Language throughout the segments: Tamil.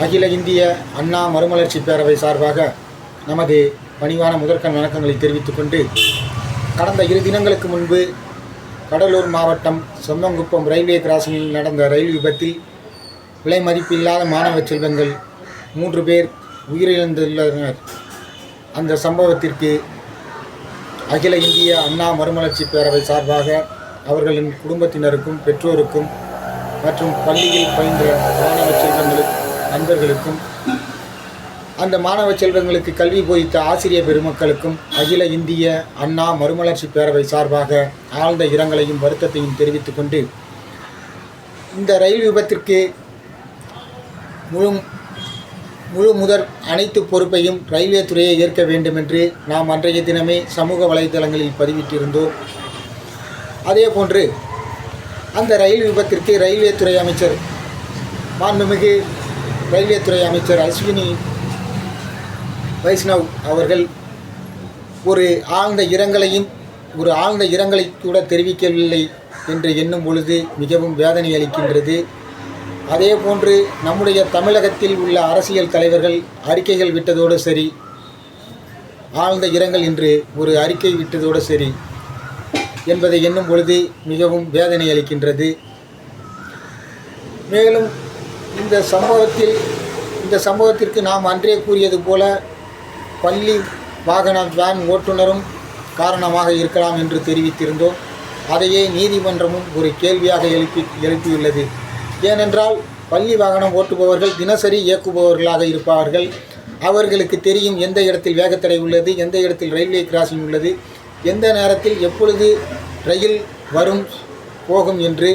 அகில இந்திய அண்ணா மறுமலர்ச்சி பேரவை சார்பாக நமது பணிவான முதற்கண் வணக்கங்களை தெரிவித்துக் கொண்டு கடந்த இரு தினங்களுக்கு முன்பு கடலூர் மாவட்டம் சொந்தங்குப்பம் ரயில்வே கிராசிங்கில் நடந்த ரயில் விபத்தில் விலை மதிப்பில்லாத மாணவ செல்வங்கள் மூன்று பேர் உயிரிழந்துள்ளனர். அந்த சம்பவத்திற்கு அகில இந்திய அண்ணா மறுமலர்ச்சி பேரவை சார்பாக அவர்களின் குடும்பத்தினருக்கும் பெற்றோருக்கும் மற்றும் பள்ளியில் பயின்ற மாணவ செல்வங்களுக்கும் நண்பர்களுக்கும் அந்த மாணவ செல்வங்களுக்கு கல்வி போதித்த ஆசிரிய பெருமக்களுக்கும் அகில இந்திய அண்ணா மறுமலர்ச்சி பேரவை சார்பாக ஆழ்ந்த இரங்கலையும் வருத்தத்தையும் தெரிவித்துக் கொண்டு இந்த ரயில் விபத்திற்கு முழு முழு முதற் அனைத்து பொறுப்பையும் ரயில்வே துறையை ஏற்க வேண்டும் என்று நாம் அன்றைய தினமே சமூக வலைதளங்களில் பதிவிட்டிருந்தோம். அதே போன்று அந்த ரயில் விபத்திற்கு ரயில்வே துறை அமைச்சர் மாண்புமிகு ரயில்வே துறை அமைச்சர் அஸ்வினி வைஷ்ணவ் அவர்கள் ஒரு ஆழ்ந்த இரங்கலையும் ஒரு ஆழ்ந்த இரங்கலை கூட தெரிவிக்கவில்லை என்று எண்ணும் பொழுது மிகவும் வேதனை அளிக்கின்றது. அதே போன்று நம்முடைய தமிழகத்தில் உள்ள அரசியல் தலைவர்கள் அறிக்கைகள் விட்டதோடு சரி ஆழ்ந்த இரங்கல் என்று ஒரு அறிக்கை விட்டதோடு சரி என்பதை எண்ணும் பொழுது மிகவும் வேதனை அளிக்கின்றது. மேலும் இந்த சம்பவத்தில் இந்த சம்பவத்திற்கு நாம் அன்றே கூறியது போல பள்ளி வாகன வேன் ஓட்டுநரும் காரணமாக இருக்கலாம் என்று தெரிவித்திருந்தோம். அதையே நீதிமன்றமும் ஒரு கேள்வியாக எழுப்பி எழுப்பியுள்ளது. ஏனென்றால் பள்ளி வாகனம் ஓட்டுபவர்கள் தினசரி இயக்குபவர்களாக இருப்பார்கள். அவர்களுக்கு தெரியும் எந்த இடத்தில் வேகத்தடை உள்ளது எந்த இடத்தில் ரயில்வே கிராசிங் உள்ளது எந்த நேரத்தில் எப்பொழுது ரயில் வரும் போகும் என்று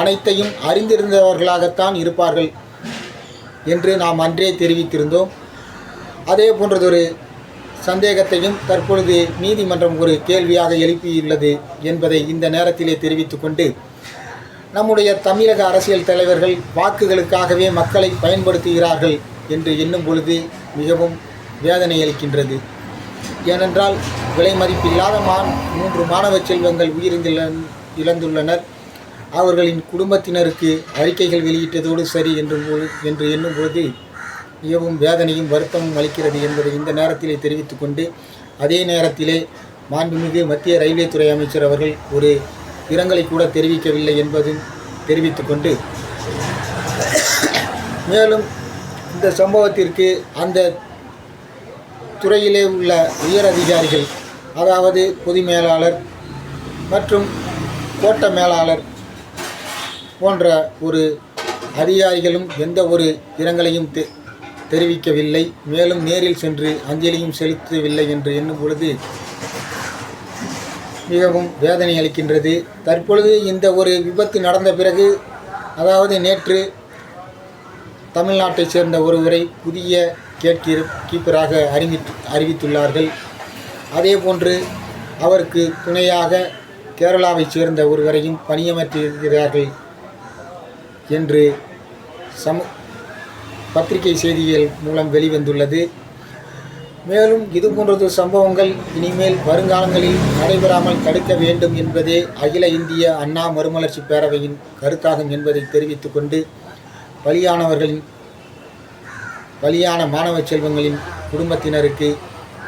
அனைத்தையும் அறிந்திருந்தவர்களாகத்தான் இருப்பார்கள். என்று நாம் அன்றே தெரிவித்திருந்தோம். அதே போன்றதொரு சந்தேகத்தையும் தற்பொழுது நீதிமன்றம் ஒரு கேள்வியாக எழுப்பியுள்ளது என்பதை இந்த நேரத்திலே தெரிவித்துக்கொண்டு நம்முடைய தமிழக அரசியல் தலைவர்கள் வாக்குகளுக்காகவே மக்களை பயன்படுத்துகிறார்கள் என்று எண்ணும் பொழுது மிகவும் வேதனை அளிக்கின்றது. ஏனென்றால் விலை மதிப்பில்லாத மான் மூன்று மாணவ செல்வங்கள் உயிரிழந்துள்ளனர் இழந்துள்ளனர். அவர்களின் குடும்பத்தினருக்கு அறிக்கைகள் வெளியிட்டதோடு சரி என்று பொழு- என்று எண்ணும்போது மிகவும் வேதனையும் வருத்தமும் அளிக்கிறது என்பதை இந்த நேரத்திலே தெரிவித்துக்கொண்டு அதே நேரத்திலே மாண்புமிகு மத்திய ரயில்வே துறை அமைச்சர் அவர்கள் ஒரு இரங்கலை கூட தெரிவிக்கவில்லை என்பதும் தெரிவித்துக்கொண்டு மேலும் இந்த சம்பவத்திற்கு அந்த துறையிலே உள்ள உயர் அதிகாரிகள் அதாவது பொது மேலாளர் மற்றும் கோட்ட மேலாளர் போன்ற ஒரு அதிகாரிகளும் எந்த ஒரு இரங்கலையும் தெ தெரிவிக்கவில்லை. மேலும் நேரில் சென்று அஞ்சலியும் செலுத்தவில்லை என்று எண்ணும் பொழுது மிகவும் வேதனை அளிக்கின்றது. தற்பொழுது இந்த ஒரு விபத்து நடந்த பிறகு அதாவது நேற்று தமிழ்நாட்டைச் சேர்ந்த ஒருவரை புதிய கேட் கீப்பராக அறிவி அறிவித்துள்ளார்கள். அதே போன்று அவருக்கு துணையாக கேரளாவைச் சேர்ந்த ஒருவரையும் பணியமர்த்தியிருக்கிறார்கள். என்று சம பத்திரிகை செய்திகள் மூலம் வெளிவந்துள்ளது. மேலும் இது போன்றது சம்பவங்கள் இனிமேல் வருங்காலங்களில் நடைபெறாமல் தடுக்க வேண்டும் என்பதே அகில இந்திய அண்ணா மறுமலர்ச்சி பேரவையின் கருத்தாகும் என்பதை தெரிவித்துக் கொண்டு பலியானவர்களின் பலியான மாணவ செல்வங்களின் குடும்பத்தினருக்கு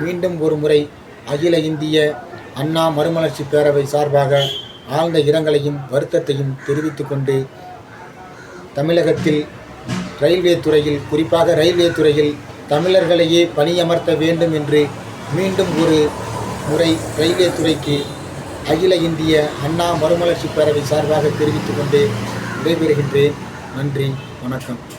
மீண்டும் ஒரு முறை அகில இந்திய அண்ணா மறுமலர்ச்சி பேரவை சார்பாக ஆழ்ந்த இரங்கலையும் வருத்தத்தையும் தெரிவித்துக்கொண்டு தமிழகத்தில் ரயில்வே துறையில் குறிப்பாக ரயில்வே துறையில் தமிழர்களையே பணியமர்த்த வேண்டும் என்று மீண்டும் ஒரு முறை ரயில்வே துறைக்கு அகில இந்திய அண்ணா மறுமலர்ச்சி பேரவை சார்பாக தெரிவித்துக் கொண்டு விடைபெறுகின்றேன். நன்றி வணக்கம்.